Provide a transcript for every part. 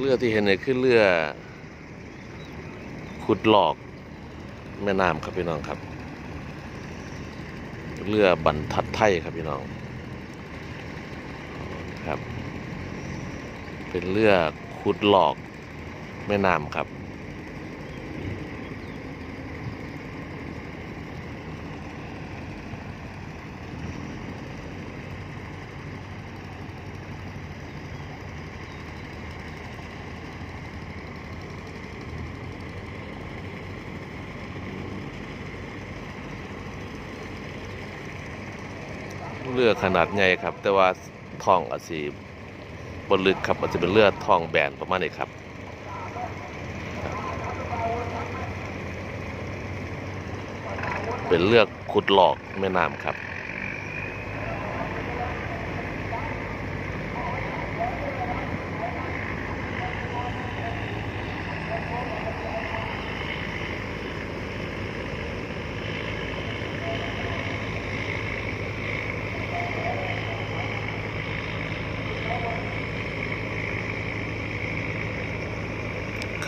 เรือที่เห็นเนี่ยคือเรือ ขุดหลอก แม่น้ำครับพี่น้องครับ เรือบรรทัดไทยครับพี่น้องครับ เป็นเรือขุดหลอกแม่น้ำครับ เรือขนาดใหญ่ครับ แต่ว่าทองอาจสีบนลึกครับอาจจะเป็นเรือทองแบนประมาณนี้ครับเป็นเรือขุดหลอกแม่น้ำครับ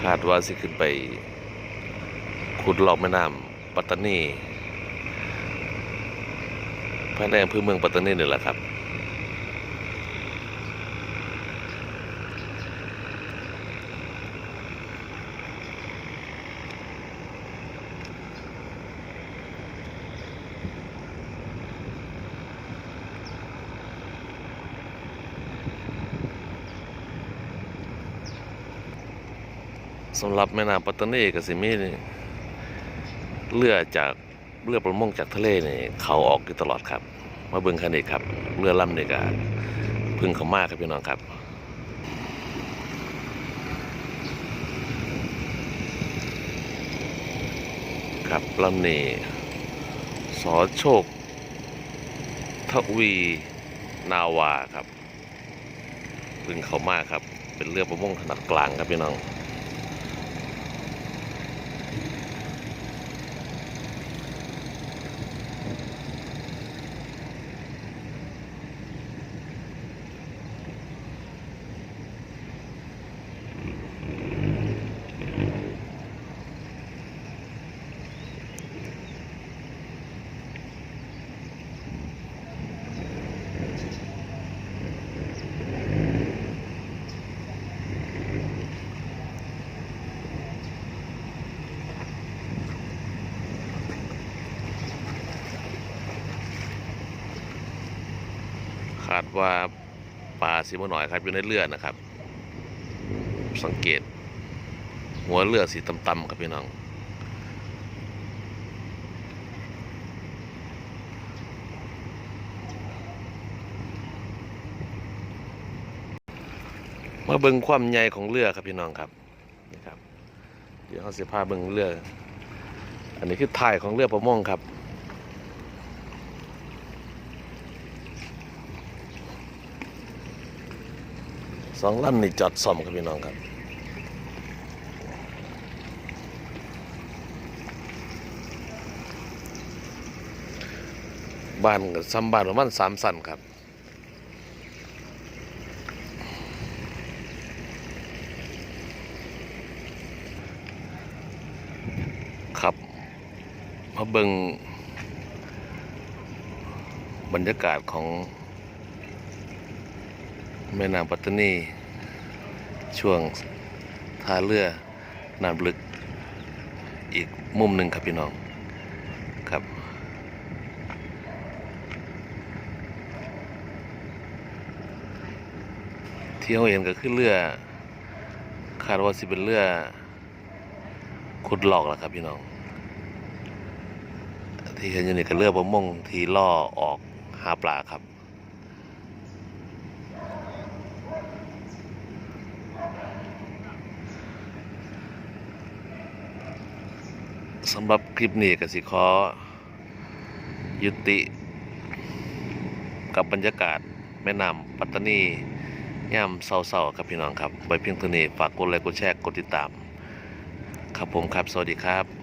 คาดว่าสิขึ้นไป ขุดหลอกแม่น้ำปัตตานีภายในอำเภอเมืองปัตตานีนี่แหละครับ สำหรับแม่น้ำปัตตานีกับสิมีนี่เรือจากเรือประมงจากทะเลนี่เขาออกอยู่ตลอดครับ มาเบิ่งคันนี้ครับเรือลำนี่ก็พึ่งเขามากครับพี่น้องครับครับลำนี้สอโชคทวีนาวาครับพึ่งเขามากครับ เป็นเรือประมงขนาดกลางครับพี่น้องาดว่าปลาสีมหน่อยครับอยู่ในเรือดนะครับ สังเกต หัวเรือดสีต่ำๆครับพี่น้องมาเบิงความใหญ่ของเรือครับพี่น้องครับนี่ครับ เดี๋ยวเขาเสียผ้าเบิงเรือ อันนี้คือถ่ายของเรือประมงครับ สองลำนี่จอดซ่อมครับพี่น้องครับบ้านกับซ้ำบ้านประมาณสามสันครับครับมาเบิงบรรยากาศของ แม่น้ำปัตตานี ช่วงท่าเรือน้ำลึก อีกมุมหนึ่งครับพี่น้องครับที่เราเห็นก็คือเรือคาดว่าสิเป็นเรือขุดหลอกแหละครับพี่น้อง ที่เห็นอยู่นี่ก็เรือประมงที่ล่อออกหาปลาครับ สำหรับคลิปนี้ก็สิขอ ยุติกับบรรยากาศแม่น้ำปัตตานีย่ามเศร้าๆครับพี่น้องครับไว้เพียงเท่านี้ฝากกดไลค์กดแชร์กดติดตาม ครับผมครับ สวัสดีครับ